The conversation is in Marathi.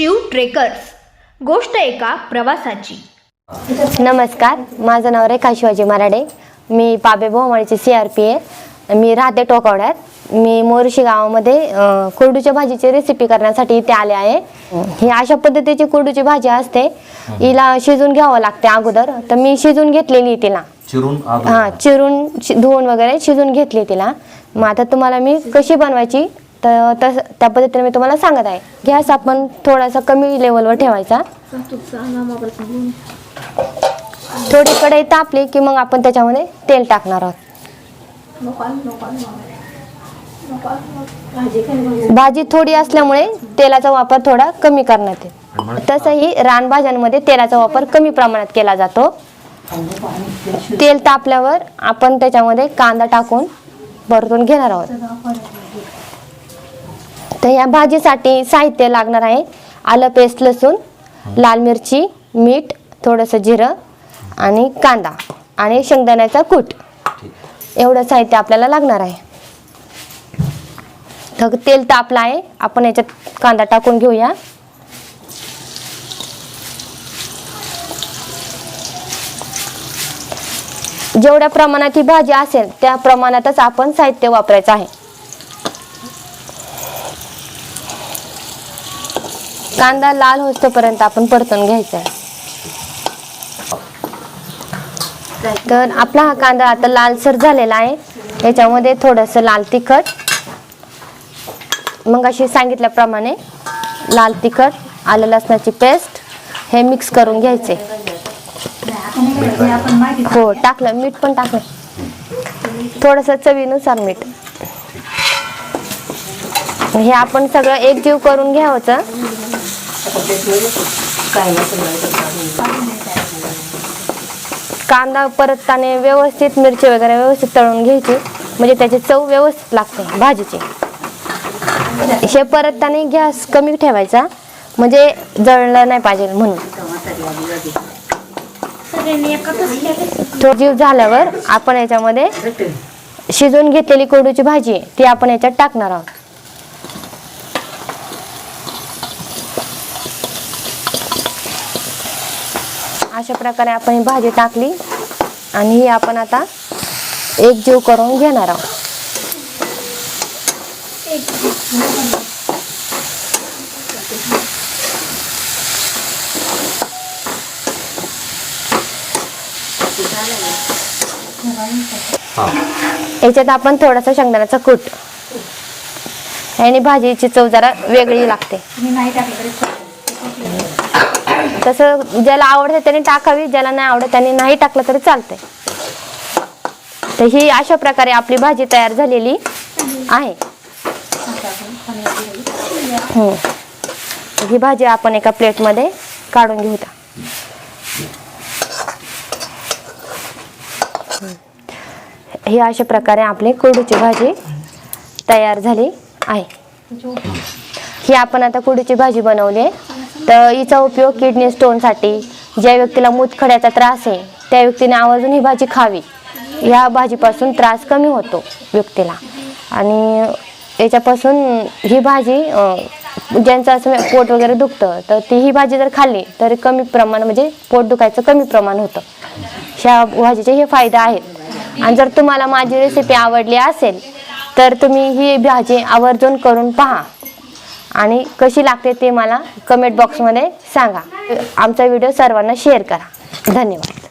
ट्रेकर्स. गोष्ट एका प्रवासाची. नमस्कार माझं नाव रेखा शिवाजी मराडे. मी पाबे बोमाळीची सी आर पी आहे मी राहते टोकावड्यात. मी मोरशी गावामध्ये कोरडूच्या भाजीची रेसिपी करण्यासाठी इथे आले आहे. ही अशा पद्धतीची कोरडूची भाजी असते. हिला शिजून घ्यावं लागते अगोदर. तर मी शिजून घेतलेली तिला. चिरून हां चिरून शि- धुवून वगैरे शिजून घेतली तिला. मग आता तुम्हाला मी कशी बनवायची? तर तस त्या पद्धतीने मी तुम्हाला सांगत आहे. गॅस आपण थोडासा कमी लेवलवर ठेवायचा. थोडी कढई तापली की मग आपण त्याच्यामध्ये तेल टाकणार आहोत. भाजी थोडी असल्यामुळे तेलाचा वापर थोडा कमी करण्यात येईल. तसंही रानभाज्यांमध्ये तेलाचा वापर कमी प्रमाणात केला जातो. तेल तापल्यावर आपण त्याच्यामध्ये कांदा टाकून परतून घेणार आहोत. तर या भाजीसाठी साहित्य लागणार आहे. आलं पेस्ट लसूण लाल मिरची मीठ थोडंसं जिरं आणि कांदा आणि शेंगदाण्याचा कूट. एवढं साहित्य आपल्याला लागणार आहे. तर तेल तापलं आहे. आपण याच्यात कांदा टाकून घेऊया. जेवढ्या प्रमाणात ही भाजी असेल त्या प्रमाणातच आपण साहित्य वापरायचं आहे. कांदा लाल होतोपर्यंत आपण परतून घ्यायचा. आहे तर आपला हा कांदा आता लालसर झालेला आहे. याच्यामध्ये थोडंसं लाल तिखट. मग अशी सांगितल्याप्रमाणे लाल तिखट आलं लसणाची पेस्ट हे मिक्स करून घ्यायचे. हो टाकलं. मीठ पण टाकलं. थोडंसं चवीनुसार मीठ. हे आपण सगळं एकजीव करून घ्यावचं कांदा परतताना व्यवस्थित मिरची वगैरे व्यवस्थित तळून घ्यायची. म्हणजे त्याची चव व्यवस्थित लागते भाजीची. हे परतताना गॅस कमी ठेवायचा. म्हणजे जळलं नाही पाहिजे म्हणून. तो जीव झाल्यावर आपण याच्यामध्ये शिजवून घेतलेली कोडूची भाजी ती आपण याच्यात टाकणार आहोत. अशा प्रकारे आपण ही भाजी टाकली आणि ही आपण आता एक जीव करून घेणार आहोत. याच्यात आपण थोडासा शेंगदाण्याचा कूट याने भाजीची चव जरा वेगळी लागते. तसं ज्याला आवडते त्याने टाकावी ज्याला नाही आवडत त्याने नाही टाकलं तरी चालतंय. तर ही अशा प्रकारे आपली भाजी तयार झालेली आहे. हम्म. ही भाजी आपण एका प्लेटमध्ये काढून घेऊया ही अशा प्रकारे आपली कोडूची भाजी तयार झाली आहे. ही आपण आता कोडूची भाजी बनवली आहे. तर हिचा उपयोग किडनी स्टोनसाठी ज्या व्यक्तीला मूतखड्याचा त्रास आहे त्या व्यक्तीने आवर्जून ही भाजी खावी. ह्या भाजीपासून त्रास कमी होतो व्यक्तीला. आणि याच्यापासून ही भाजी ज्यांचं असं म्हणजे पोट वगैरे दुखतं तर ती ही भाजी जर खाल्ली तर कमी प्रमाण म्हणजे पोट दुखायचं कमी प्रमाण होतं. ह्या भाजीचे हे फायदे आहेत. आणि जर तुम्हाला माझी रेसिपी आवडली असेल तर तुम्ही ही भाजी आवर्जून करून पहा. आणि कशी लागते ते मला कमेंट बॉक्समध्ये सांगा. आमचा व्हिडिओ सर्वांना शेअर करा. धन्यवाद.